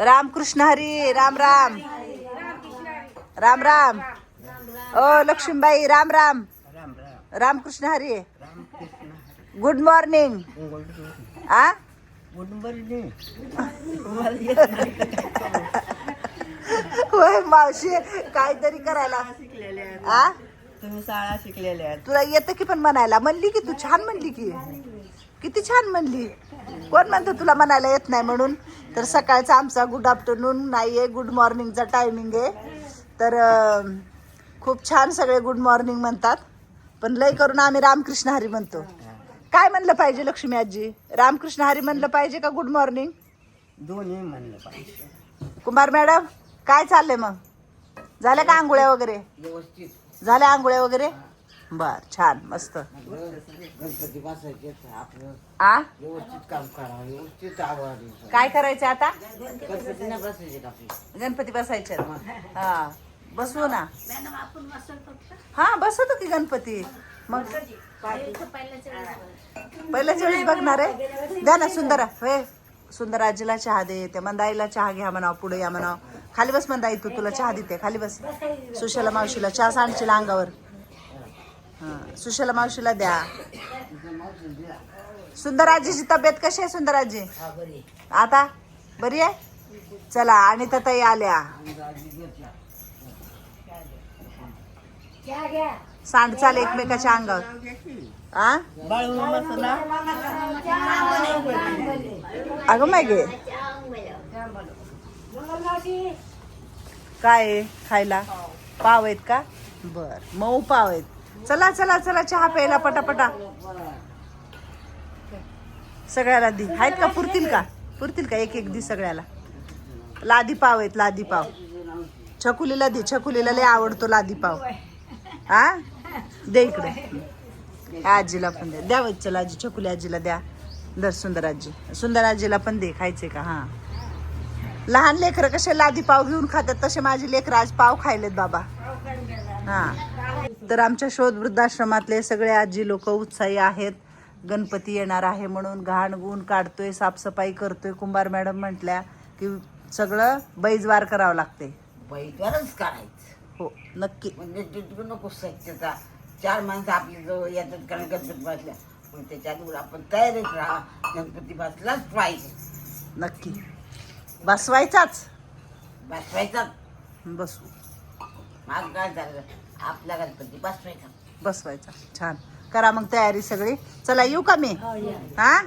रामकृष्ण हरी राम राम. राम राम. ओ Laxmibai Ram Ram. Ram Ram Ramkrishna Hari. Good morning आ? गुडबरने होय मावशी काहीतरी करायला. आ? तुम्ही शाळा शिकलेले आहेत. तुला येतं की पण म्हणायला? म्हणली की तू छान म्हणली की. किती छान म्हणली. कोण म्हणतं तुला म्हणायला येत नाही म्हणून? तर सकाळचा आमचा गुड आफ्टरनून नाही आहे गुड मॉर्निंगचा टायमिंग आहे. तर खूप छान सगळे गुड मॉर्निंग म्हणतात. पण लय करून आम्ही रामकृष्ण हरी म्हणतो. काय म्हणलं पाहिजे लक्ष्मी आजी? रामकृष्ण हरी म्हणलं पाहिजे का गुड मॉर्निंग दोन्ही म्हणलं पाहिजे. कुमार मॅडम काय चाललंय मग? झाल्या का आंघोळ्या वगैरे? व्यवस्थित. झाल्या आंघोळ्या वगैरे? बर छान मस्त. गणपती बसायचे आपलं आ? व्यवस्थित काम करा व्यवस्थित आवड काय करायचं आता? गणपती नाही बसायचे का आपले. गणपती बसायचे हा बसवू ना. हा बसवतो की गणपती? मग पहिल्याच वेळेस बघणार आहे. द्या ना सुंदरा होय सुंदर आजीला चहा दे त्या मंदाईला चहा घ्या म्हणाव पुढे या म्हणाव. खाली बस मंदाई तू तुला चहा देते खाली बस. सुशला मावशीला चहा सांडशील अंगावर. हा. सुशला मावशीला द्या. सुंदर आजीची तब्येत कशी आहे सुंदर आजी आता? बरी आहे? चला आणि ताई आल्या. सांड चाल एकमेकाच्या अंगावर. आ? अगं मागे. काय खायला? पाव आहेत का? बर. मऊ पाव आहेत. चला चला चला चहा प्यायला पटापटा. सगळ्याला दी. आहेत का? पुरतील का? पुरतील का? एक एक दी सगळ्याला. लादी पाव आहेत लादी पाव. छकुलीला दे छकुलीला लय आवडतो लादी पाव. हा दे इकडे. आजीला पण द्या द्या चला आजी छकुली आजीला द्या. दर सुंदर आजी. सुंदर आजीला पण दे खायचे का? हा. लहान लेकरं कसे लादी पाव घेऊन खातात तसे माझी लेकरं आज पाव खायलेत बाबा. हा. तर आमच्या शोध वृद्धाश्रमातले सगळे आजी लोक उत्साही आहेत. गणपती येणार आहे म्हणून घाण गुण काढतोय साफसफाई करतोय. कुंभार मॅडम म्हटल्या की सगळं बैजवार करावं लागते बैठवरच करायचं. हो नक्की. म्हणजे तिथून नको स्वच्छता चार माणसं आपल्या जवळ येतात कारण गणपती बसल्या. पण त्याच्यात आपण तयारीत राहा. गणपती बसलाच पाहिजे. नक्की. बसवायचाच. बसवायचा बसू. माग काय झालं? आपला गणपती बसवायचा बसवायचा. छान. करा मग तयारी सगळी. चला येऊ का मी? हा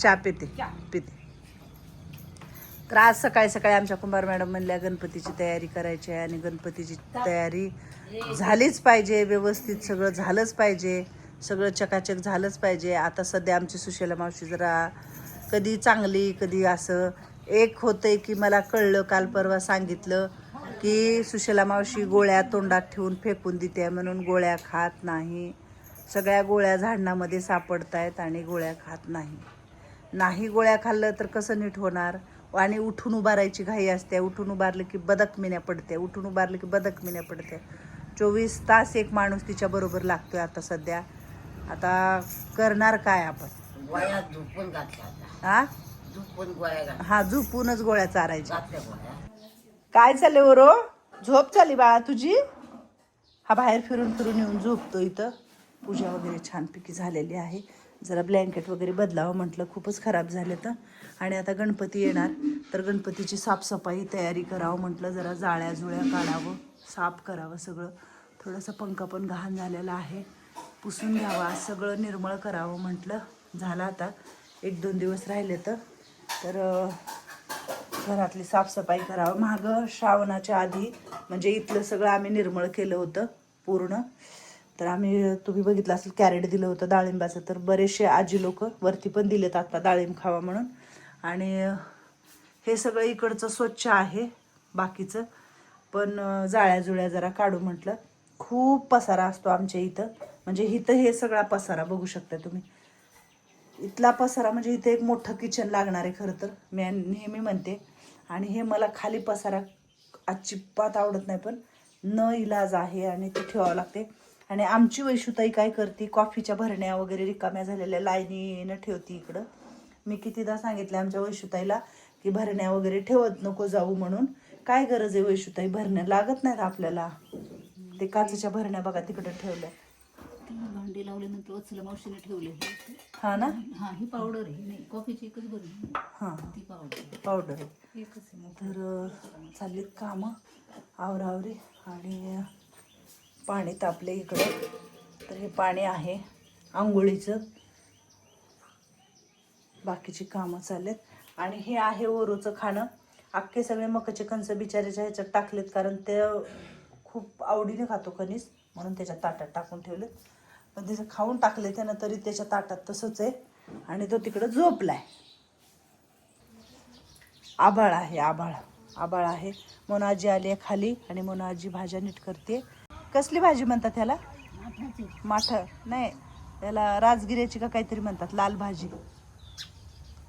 चहा पिते. पिते. तर आज सकाळी सकाळी आमच्या कुंभार मॅडम म्हणल्या गणपतीची तयारी करायची आहे आणि गणपतीची तयारी झालीच पाहिजे. व्यवस्थित सगळं झालंच पाहिजे. सगळं चकाचक झालंच पाहिजे. आता सध्या आमची सुशेला मावशी जरा कधी चांगली कधी असं. एक होतंय की मला कळलं काल परवा सांगितलं. की सुशेला मावशी गोळ्या तोंडात ठेवून फेकून देते म्हणून गोळ्या खात नाही. सगळ्या गोळ्या झाडणामध्ये सापडत आहेत आणि गोळ्या खात नाही. नाही गोळ्या खाल्लं तर कसं नीट होणार? आणि उठून उभारायची घाई असते. उठून उभारलं की बदक मिन्या पडते. उठून उभारलं की बदक मिन्या पडते. चोवीस तास एक माणूस तिच्या बरोबर लागतोय आता सध्या. आता करणार काय आपण? गोळ्या झोपून हा झोपून गोळ्या घातल्या. हा झोपूनच गोळ्या चारायच्या. काय चालले वरो? झोप चालली बाळा तुझी? हा बाहेर फिरून फिरून येऊन झोपतो इथं. पूजा वगैरे छानपैकी झालेली आहे. जरा ब्लँकेट वगैरे बदलावं म्हटलं खूपच खराब झाले तर आणि आता गणपती येणार. तर गणपतीची साफसफाई तयारी करावं म्हटलं जरा जाळ्या जुळ्या काढावं साफ करावं सगळं. थोडंसं पंखा पण घाण झालेला आहे. पुसून घ्यावं आज सगळं निर्मळ करावं म्हटलं. झालं आता. एक दोन दिवस राहिले तर घरातली साफसफाई करावं. मागं श्रावणाच्या आधी म्हणजे इथलं सगळं आम्ही निर्मळ केलं होतं पूर्ण. तर आम्ही तुम्ही बघितलं असेल कॅरेट दिलं होतं डाळिंबाचं. तर बरेचसे आजी लोक वरती पण दिलेत आत्ता डाळिंब खावा म्हणून. आणि हे सगळं इकडचं स्वच्छ आहे बाकीचं. पण जाळ्या जुळ्या जरा काढू म्हटलं. खूप पसारा असतो आमच्या इथं. म्हणजे इथं हे सगळा पसारा बघू शकता तुम्ही. इथला पसारा म्हणजे इथे एक मोठं किचन लागणार आहे खरं तर. मी नेहमी म्हणते. आणि हे मला खाली पसारा अजिबात आवडत नाही पण न इलाज आहे आणि ते ठेवावं लागते. आणि आमची वैशुताई काय करते कॉफीच्या भरण्या वगैरे रिकाम्या झालेल्या लाईनीनं ठेवती इकडं. मी कितीदा सांगितलं आमच्या वैशुताईला की भरण्या वगैरे ठेवत नको जाऊ म्हणून. काय गरज आहे वैशुताई भरण्या लागत नाहीत आपल्याला. ते काचेच्या भरण्या बघा तिकडं ठेवल्या. भांडी लावल्यानंतर वत्सला मावशीने ठेवले. हा ना? हा ही पावडर आहे. नाही कॉफीची एकच बरी हां. ती पावडर पावडर एकच आहे मग तर चाललीत कामं. आवरावरी आणि पाणी तापले इकडं. तर हे पाणी आहे आंघोळीचं. बाकीची कामं चाललेत. आणि हे आहे ओरोचं खाणं. अख्खे सगळे मकाचे कणस बिचाऱ्याच्या ह्याच्यात टाकलेत. कारण ते खूप आवडीने खातो कणीस. म्हणून त्याच्या ताटात टाकून ठेवलेत. पण त्याचं खाऊन टाकले त्यानं तरी त्याच्या ताटात तसंच आहे. आणि तो तिकडं झोपलाय. आभाळ आहे आभाळ. आभाळ आहे. मोनाजी आली आहे खाली आणि मोनाजी भाज्या नीट करते. कसली भाजी म्हणतात ह्याला? माठ. नाही त्याला राजगिऱ्याची का काहीतरी म्हणतात लाल भाजी.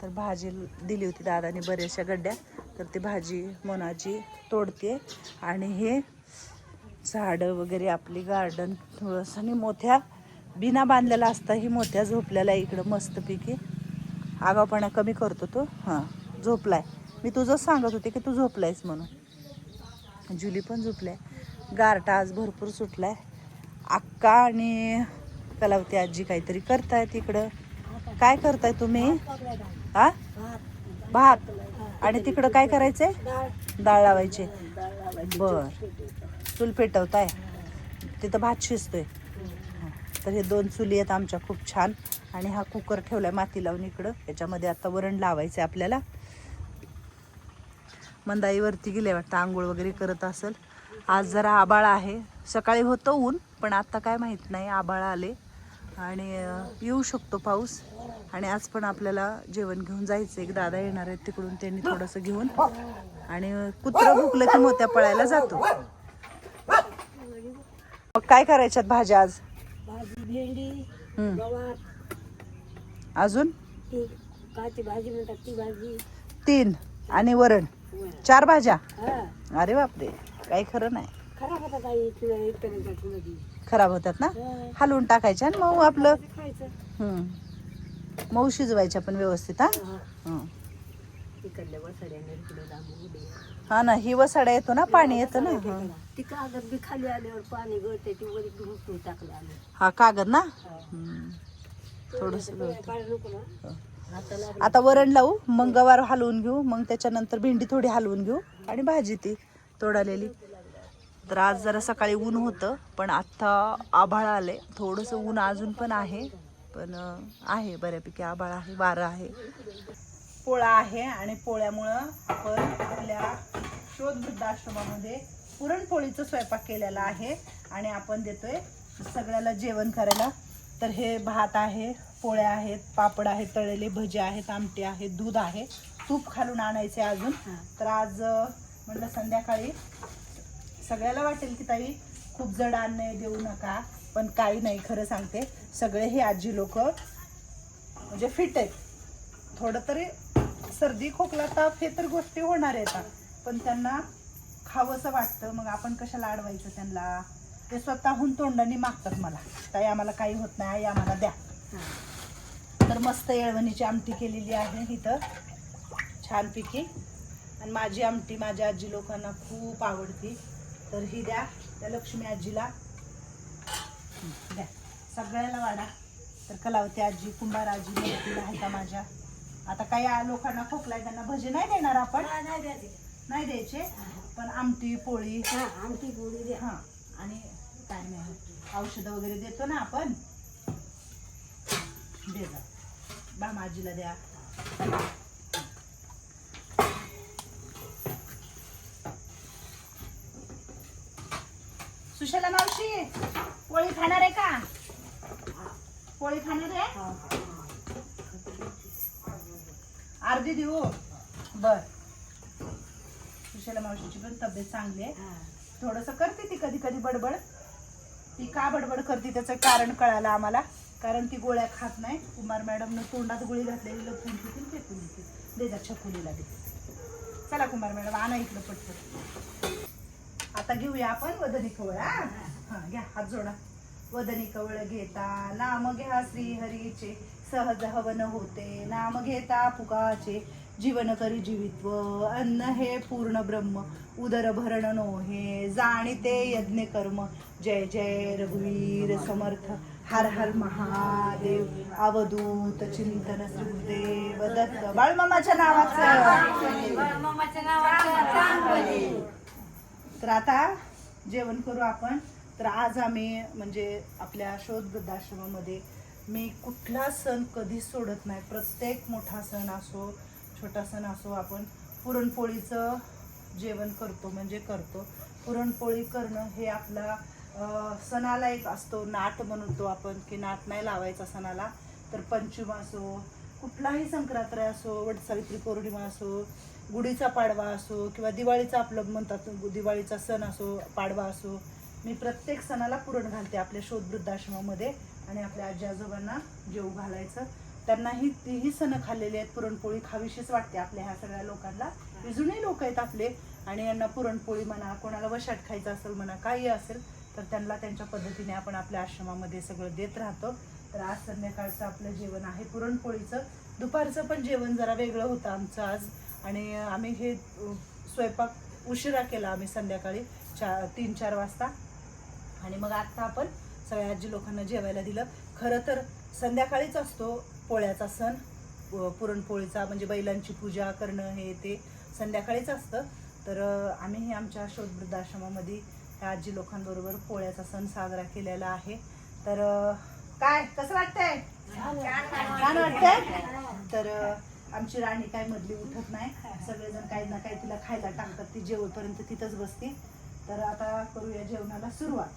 तर भाजी दिली होती दादाने बऱ्याचशा गड्ड्या. तर ती भाजी मोनाजी तोडते. आणि हे झाडं वगैरे आपली गार्डन थोडंसं आणि मोठ्या बिना बांधलेला असता ही मोत्या झोपलेला आहे इकडं मस्तपैकी. आगावपणा कमी करतो तो. हां झोपलाय. मी तुझंच सांगत होते की तू झोपलायस म्हणून. जुली पण झोपलाय. गारटा आज भरपूर सुटलाय. अक्का आणि कलावती आजी काहीतरी करतायत इकडं. काय करताय तुम्ही? हा भात. आणि तिकडं काय करायचंय? डाळ लावायचे. बर. चूल पेटवताय. तिथं भात शिजतोय. तर हे दोन चुली आहेत आमच्या खूप छान. आणि हा कुकर ठेवला आहे माती लावून इकडं. याच्यामध्ये आता वरण लावायचं आहे आपल्याला मंदाईवरती गेले वाटतं आंघोळ वगैरे करत असेल. आज जरा आबाळ आहे. सकाळी होतं ऊन पण आता काय माहीत नाही आबाळ आले. आणि येऊ शकतो पाऊस. आणि आज पण आपल्याला जेवण घेऊन जायचं एक दादा येणार आहेत तिकडून त्यांनी थोडंसं घेऊन. आणि कुत्रं भुकलं की मोत्या पळायला जातो. मग काय करायच्यात भाज्या आज? भाजी भेंडी. गवार. अजून? ती काय ती भाजी म्हणतात ती भाजी. तीन. आणि वरण? चार भाज्या? हा. अरे बापरे. काही खरं नाही. खराब होता काही तुला इथपर्यंत मध्ये खराब होतात ना? हलवून टाकायच्या आणि मग आपलं. खायचं. हं. मऊ शिजवायच्या पण व्यवस्थित हा? हा. हं. तिकडल्या वसाड्याने इकडे लांबून उभे. हा ना ही वसाडा येतो ना पाणी येतं ना? हं. ती कागद बी खाली आल्यावर पाणी गळते ती वर घुसून टाकलं आम्ही. हा कागद ना? हा. हं. थोडस काढ नको ना. हाताला आता वरण लावू मग गवार हलवून घेऊ मग त्याच्यानंतर भेंडी थोडी हलवून घेऊ आणि भाजी ती तोडालेली. तर आज जरा सकाळी ऊन होतं पण आत्ता आभाळ आले थोडंसं ऊन अजून पण आहे पण अं, आहे बऱ्यापैकी आभाळ आहे वारं आहे. पोळा आहे आणि पोळ्यामुळं आपण आपल्या शोध वृद्धाश्रमामध्ये पुरणपोळीचा स्वयंपाक केलेला आहे आणि आपण देतोय सगळ्याला जेवण करायला. तर हे भात आहे पोळ्या आहेत पापड आहेत तळलेले भजे आहेत आमटे आहेत दूध आहे. तूप खालून आणायचे अजून. तर आज अं, म्हणलं संध्याकाळी सगळ्याला वाटेल की ताई खूप जड अन्न देऊ नका पण काही नाही खरं सांगते. सगळे हे आजी लोक म्हणजे फिट आहेत. थोडं तरी सर्दी खोकला ताप हे तर गोष्टी होणार आहेत. पण त्यांना खावंसं वाटतं. मग आपण कशाला अडवायचं त्यांना? ते स्वतःहून तोंडाने मागतात मला. ताई आम्हाला काही होत नाही. आई आम्हाला द्या. तर मस्त येळवणीची आमटी केलेली आहे इथं. छानपैकी. आणि माझी आमटी माझ्या आजी लोकांना खूप आवडती. तर ही द्या. त्या लक्ष्मी आजीला. द्या. सगळ्याला वाडा. तर कलावती आजी कुंभार आजी आहे का माझ्या. आता काही लोकांना खोकलाय त्यांना भजे नाही देणार आपण. नाही द्यायची नाही द्यायचे. पण आमटी पोळी. हा आमटी गोळी द्या. हा. आणि काय नाही औषधं वगैरे देतो ना आपण. दे जा. बाम आजीला द्या. सुशला मावशी पोळी खाणार आहे का? पोळी खाणार आहे? अर्धी देऊ? बर. सुशला मावशीची पण तब्येत चांगली आहे. थोडस करते ती कधी कधी बडबड. ती का बडबड करते त्याचं कारण कळालं आम्हाला. कारण ती गोळ्या खात नाही. कुमार मॅडमनं तोंडात गोळी घातलेली लपून तिथून फेकून देते. दे जा छकुलीला दे. चला कुमार मॅडम आणा इकडं पटपट आता घेऊया आपण वदनी कवळ हा? हा, घ्या हात जोडा. वदनी कवळ घेता नाम घ्या श्री हरीचे सहज हवन होते. नाम घेता पुकाचे जीवन करी जीवित्व. अन्न हे पूर्ण ब्रह्म उदर भरण नो हे जाणीते यज्ञ कर्म. जय जय रघुवीर समर्थ. हर हर महादेव. अवधूत चिंतन गुरुदेव दत्त. बाळमामाच्या नावाचं. तर आता जेवण करू आपण. तर आज आम्ही म्हणजे आपल्या शोध वृद्धाश्रमामध्ये मी कुठला सण कधीच सोडत नाही. प्रत्येक मोठा सण असो छोटा सण असो आपण पुरणपोळीचं जेवण करतो म्हणजे करतो. पुरणपोळी करणं हे आपला सणाला एक असतो नाट म्हणतो आपण की नाट नाही लावायचा सणाला. तर पंचम असो कुठलाही संक्रांत असो वटसावित्री पौर्णिमा असो गुढीचा पाडवा असो किंवा दिवाळीचा आपलं म्हणतात दिवाळीचा सण असो पाडवा असो मी प्रत्येक सणाला पुरण घालते आपल्या शोध वृद्धाश्रमामध्ये. आणि आपल्या आजी आजोबांना जेव घालायचं. त्यांनाही तीही सण खाल्लेली आहेत. पुरणपोळी खावीशीच वाटते आपल्या ह्या सगळ्या लोकांना. अजूनही लोक आहेत आपले. आणि यांना पुरणपोळी म्हणा कोणाला वशाट खायचं असेल म्हणा काही असेल तर त्यांना त्यांच्या पद्धतीने आपण आपल्या आश्रमामध्ये सगळं देत राहतो. तर आज संध्याकाळचं आपलं जेवण आहे पुरणपोळीचं. दुपारचं पण जेवण जरा वेगळं होतं आमचं आज. आणि आम्ही हे स्वयंपाक उशिरा केला आम्ही संध्याकाळी चार तीन चार वाजता. आणि मग आत्ता आपण सगळ्या आजी लोकांना जेवायला दिलं. खरं तर संध्याकाळीच असतो पोळ्याचा सण. पुरणपोळीचा म्हणजे बैलांची पूजा करणं हे ते संध्याकाळीच असतं. तर आम्ही आम्हीही आमच्या शोध वृद्धाश्रमामध्ये त्या आजी लोकांबरोबर पोळ्याचा सण साजरा केलेला आहे. तर काय? कसं वाटतंय? छान वाटतंय? तर आमची राणी काय मधली उठत नाही. सगळेजण काही ना काही तिला खायला टाकतात. ती जेवपर्यंत तिथंच बसते. तर आता करूया जेवणाला सुरुवात.